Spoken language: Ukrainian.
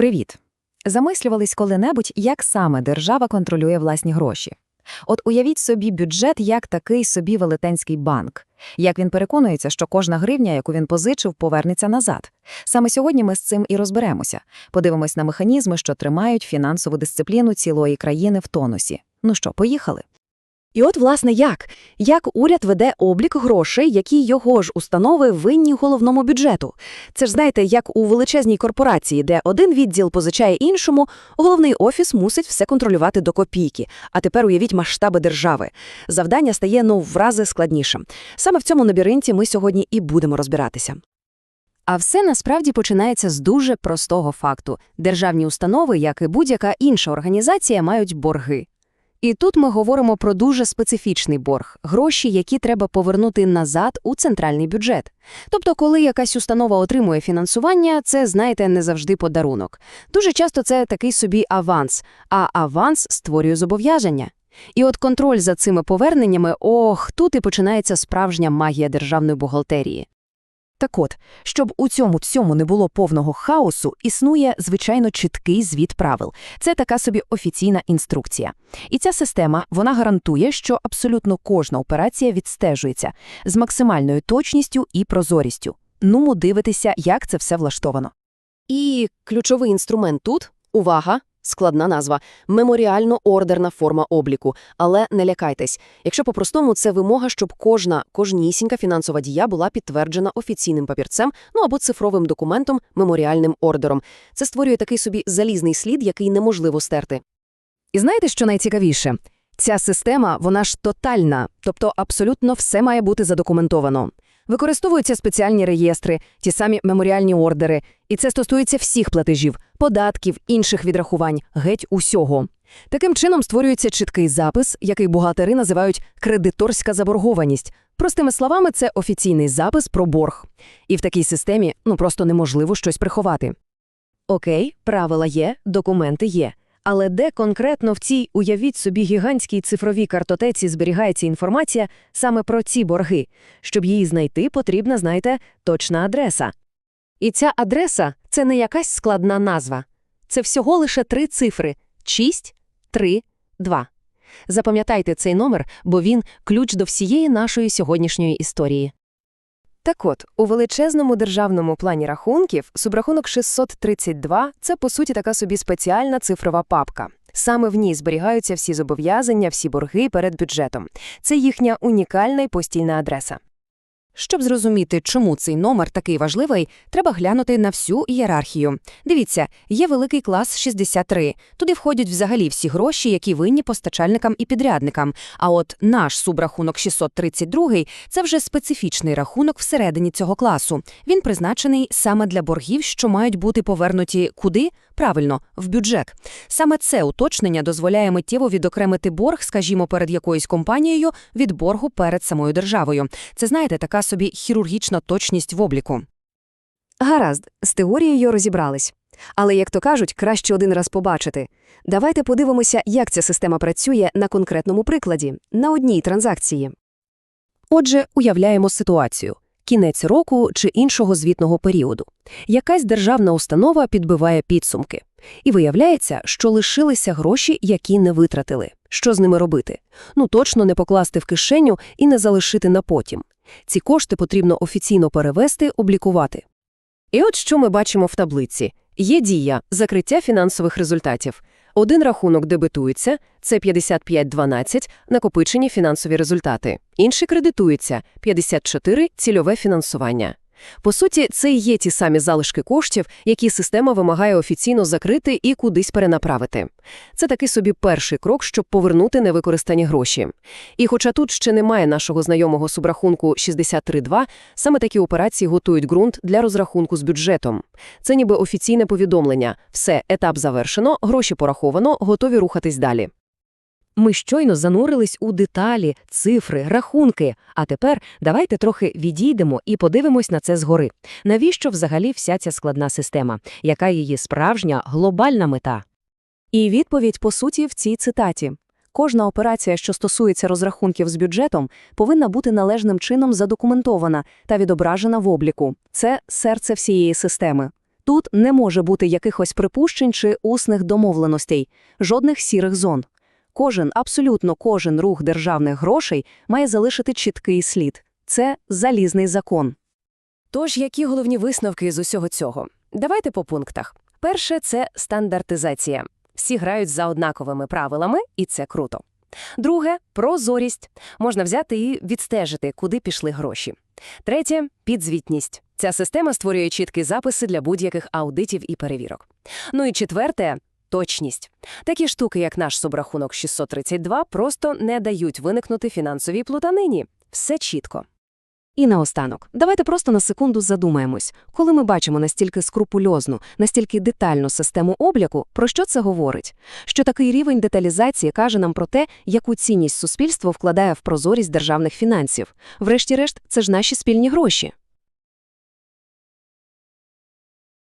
Привіт! Замислювались коли-небудь, як саме держава контролює власні гроші. От уявіть собі бюджет як такий собі велетенський банк. Як він переконується, що кожна гривня, яку він позичив, повернеться назад. Саме сьогодні ми з цим і розберемося. Подивимось на механізми, що тримають фінансову дисципліну цілої країни в тонусі. Ну що, поїхали? І от, власне, як? Як уряд веде облік грошей, які його ж установи винні головному бюджету? Це ж, знаєте, як у величезній корпорації, де один відділ позичає іншому, головний офіс мусить все контролювати до копійки. А тепер уявіть масштаби держави. Завдання стає, ну, в рази складнішим. Саме в цьому лабіринті ми сьогодні і будемо розбиратися. А все насправді починається з дуже простого факту. Державні установи, як і будь-яка інша організація, мають борги. І тут ми говоримо про дуже специфічний борг – гроші, які треба повернути назад у центральний бюджет. Тобто, коли якась установа отримує фінансування, це, знаєте, не завжди подарунок. Дуже часто це такий собі аванс, а аванс створює зобов'язання. І от контроль за цими поверненнями, ох, тут і починається справжня магія державної бухгалтерії. Так от, щоб у цьому всьому не було повного хаосу, існує, звичайно, чіткий звіт правил. Це така собі офіційна інструкція. І ця система, вона гарантує, що абсолютно кожна операція відстежується з максимальною точністю і прозорістю. Нумо дивитися, як це все влаштовано. І ключовий інструмент тут – увага, складна назва – меморіально-ордерна форма обліку. Але не лякайтесь. Якщо по-простому, це вимога, щоб кожна, кожнісінька фінансова дія була підтверджена офіційним папірцем, ну або цифровим документом, меморіальним ордером. Це створює такий собі залізний слід, який неможливо стерти. І знаєте, що найцікавіше? Ця система, вона ж тотальна, тобто абсолютно все має бути задокументовано. Використовуються спеціальні реєстри, ті самі меморіальні ордери, і це стосується всіх платежів, податків, інших відрахувань, геть усього. Таким чином створюється чіткий запис, який бухгалтери називають кредиторська заборгованість. Простими словами, це офіційний запис про борг. І в такій системі ну просто неможливо щось приховати. Окей, правила є, документи є. Але де конкретно в цій, уявіть собі, гігантській цифровій картотеці зберігається інформація саме про ці борги? Щоб її знайти, потрібна, знаєте, точна адреса. І ця адреса – це не якась складна назва. Це всього лише три цифри – 6, 3, 2. Запам'ятайте цей номер, бо він – ключ до всієї нашої сьогоднішньої історії. Так от, у величезному державному плані рахунків субрахунок 632 – це, по суті, така собі спеціальна цифрова папка. Саме в ній зберігаються всі зобов'язання, всі борги перед бюджетом. Це їхня унікальна і постійна адреса. Щоб зрозуміти, чому цей номер такий важливий, треба глянути на всю ієрархію. Дивіться, є великий клас 63. Туди входять взагалі всі гроші, які винні постачальникам і підрядникам. А от наш субрахунок 632 – це вже специфічний рахунок всередині цього класу. Він призначений саме для боргів, що мають бути повернуті куди? Правильно, в бюджет. Саме це уточнення дозволяє миттєво відокремити борг, скажімо, перед якоюсь компанією від боргу перед самою державою. Це, знаєте, така собі хірургічна точність в обліку. Гаразд, з теорією розібрались. Але, як то кажуть, краще один раз побачити. Давайте подивимося, як ця система працює на конкретному прикладі, на одній транзакції. Отже, уявляємо ситуацію. Кінець року чи іншого звітного періоду. Якась державна установа підбиває підсумки. І виявляється, що лишилися гроші, які не витратили. Що з ними робити? Ну, точно не покласти в кишеню і не залишити на потім. Ці кошти потрібно офіційно перевести, облікувати. І от що ми бачимо в таблиці. Є дія – закриття фінансових результатів. Один рахунок дебетується – це 55.12 – накопичені фінансові результати. Інший кредитується – 54 – цільове фінансування. По суті, це і є ті самі залишки коштів, які система вимагає офіційно закрити і кудись перенаправити. Це такий собі перший крок, щоб повернути невикористані гроші. І хоча тут ще немає нашого знайомого субрахунку 63.2, саме такі операції готують ґрунт для розрахунку з бюджетом. Це ніби офіційне повідомлення. Все, етап завершено, гроші пораховано, готові рухатись далі. Ми щойно занурились у деталі, цифри, рахунки. А тепер давайте трохи відійдемо і подивимось на це згори. Навіщо взагалі вся ця складна система? Яка її справжня глобальна мета? І відповідь, по суті, в цій цитаті. Кожна операція, що стосується розрахунків з бюджетом, повинна бути належним чином задокументована та відображена в обліку. Це серце всієї системи. Тут не може бути якихось припущень чи усних домовленостей, жодних сірих зон. Кожен, абсолютно кожен рух державних грошей має залишити чіткий слід. Це залізний закон. Тож, які головні висновки з усього цього? Давайте по пунктах. Перше – це стандартизація. Всі грають за однаковими правилами, і це круто. Друге – прозорість. Можна взяти і відстежити, куди пішли гроші. Третє – підзвітність. Ця система створює чіткі записи для будь-яких аудитів і перевірок. Ну і четверте – точність. Такі штуки, як наш субрахунок 632, просто не дають виникнути фінансовій плутанині. Все чітко. І наостанок, давайте просто на секунду задумаємось. Коли ми бачимо настільки скрупульозну, настільки детальну систему обліку, про що це говорить? Що такий рівень деталізації каже нам про те, яку цінність суспільство вкладає в прозорість державних фінансів. Врешті-решт, це ж наші спільні гроші.